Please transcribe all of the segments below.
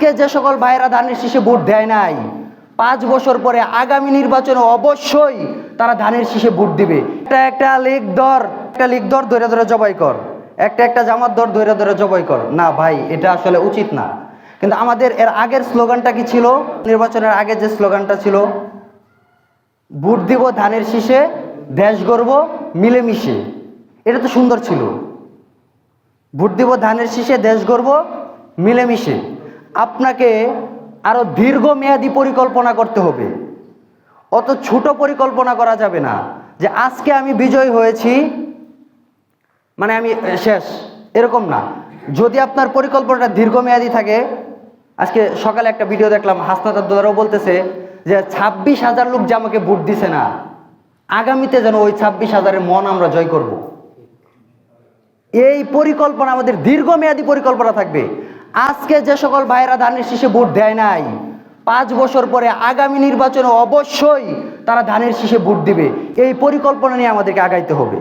আজকে যে সকল ভাইয়েরা ধানের শীষে ভোট দেয় নাই, পাঁচ বছর পরে আগামী নির্বাচনে অবশ্যই তারা ধানের শীষে ভোট দিবে। একটা একটা লিগ দর একটা লিগ দর ধরে ধরে জবাই কর। একটা একটা জামাত দর ধরে ধরে জবাই কর। না ভাই, এটা আসলে উচিত না। কিন্তু আমাদের এর আগের স্লোগানটা কি ছিল? নির্বাচনের আগে যে স্লোগানটা ছিল, ভোট দিব ধানের শীষে, দেশ গর্ব মিলেমিশে। এটা তো সুন্দর ছিল। ভোট দিব ধানের শীষে, দেশ গর্ব মিলেমিশে। আপনাকে আরও দীর্ঘমেয়াদী পরিকল্পনা করতে হবে। অত ছোট পরিকল্পনা করা যাবে না যে আজকে আমি বিজয় হয়েছি মানে আমি শেষ। এরকম না। যদি আপনার পরিকল্পনাটা দীর্ঘমেয়াদী থাকে, আজকে সকালে একটা ভিডিও দেখলাম, হাসনাত আব্দুল্লাহও বলতেছে যে ছাব্বিশ হাজার লোক যে আমাকে ভোট দিছে না, আগামীতে যেন ওই ছাব্বিশ হাজারের মন আমরা জয় করব। এই পরিকল্পনা, আমাদের দীর্ঘমেয়াদী পরিকল্পনা থাকবে। আজকে যে সকল ভাইয়েরা ধানের শীষে ভোট দেয় নাই, পাঁচ বছর পরে আগামী নির্বাচনে অবশ্যই তারা ধানের শীষে ভোট দিবে। এই পরিকল্পনা নিয়ে আমাদেরকে আগাইতে হবে।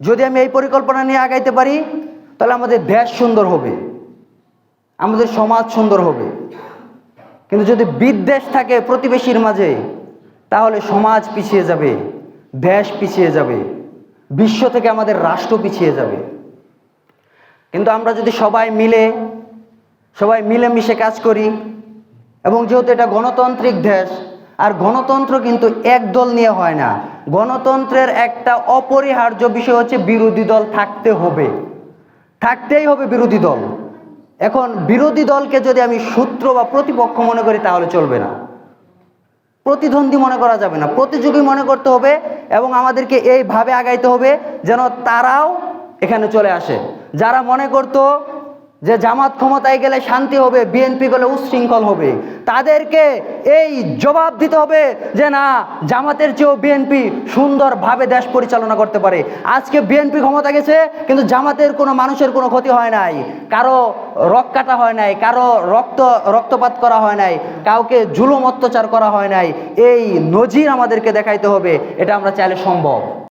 যদি আমি এই পরিকল্পনা নিয়ে আগাইতে পারি, তাহলে আমাদের দেশ সুন্দর হবে। আমাদের সমাজ সুন্দর হবে। কিন্তু যদি বিদ্বেষ থাকে প্রতিবেশীর মাঝে, তাহলে সমাজ পিছিয়ে যাবে, দেশ পিছিয়ে যাবে, বিশ্ব থেকে আমাদের রাষ্ট্র পিছিয়ে যাবে। কিন্তু আমরা যদি সবাই মিলে, সবাই মিলেমিশে কাজ করি, এবং যেহেতু এটা গণতান্ত্রিক দেশ, আর গণতন্ত্র কিন্তু একদল নিয়ে হয় না। গণতন্ত্রের একটা অপরিহার্য বিষয় হচ্ছে বিরোধী দল থাকতে হবে। থাকতেই হবে বিরোধী দল। এখন বিরোধী দলকে যদি আমি সূত্র বা প্রতিপক্ষ মনে করি, তাহলে চলবে না। প্রতিদ্বন্দ্বী মনে করা যাবে না। প্রতিযোগী মনে করতে হবে, এবং আমাদেরকে এইভাবে আগাইতে হবে যেন তারাও এখানে চলে আসে। যারা মনে করতো যে জামাত ক্ষমতায় গেলে শান্তি হবে বিএনপি গেলে উচ্ছৃঙ্খল হবে, তাদেরকে এই জবাব দিতে হবে যে না, জামাতের চেয়েও বিএনপি সুন্দরভাবে দেশ পরিচালনা করতে পারে। আজকে বিএনপি ক্ষমতা গেছে, কিন্তু জামাতের কোনো মানুষের কোনো ক্ষতি হয় নাই, কারও রক কাটা হয় নাই, কারও রক্ত, রক্তপাত করা হয় নাই, কাউকে জুলুম অত্যাচার করা হয় নাই, এই নজির আমাদেরকে দেখাইতে হবে, এটা আমরা চাইলে সম্ভব।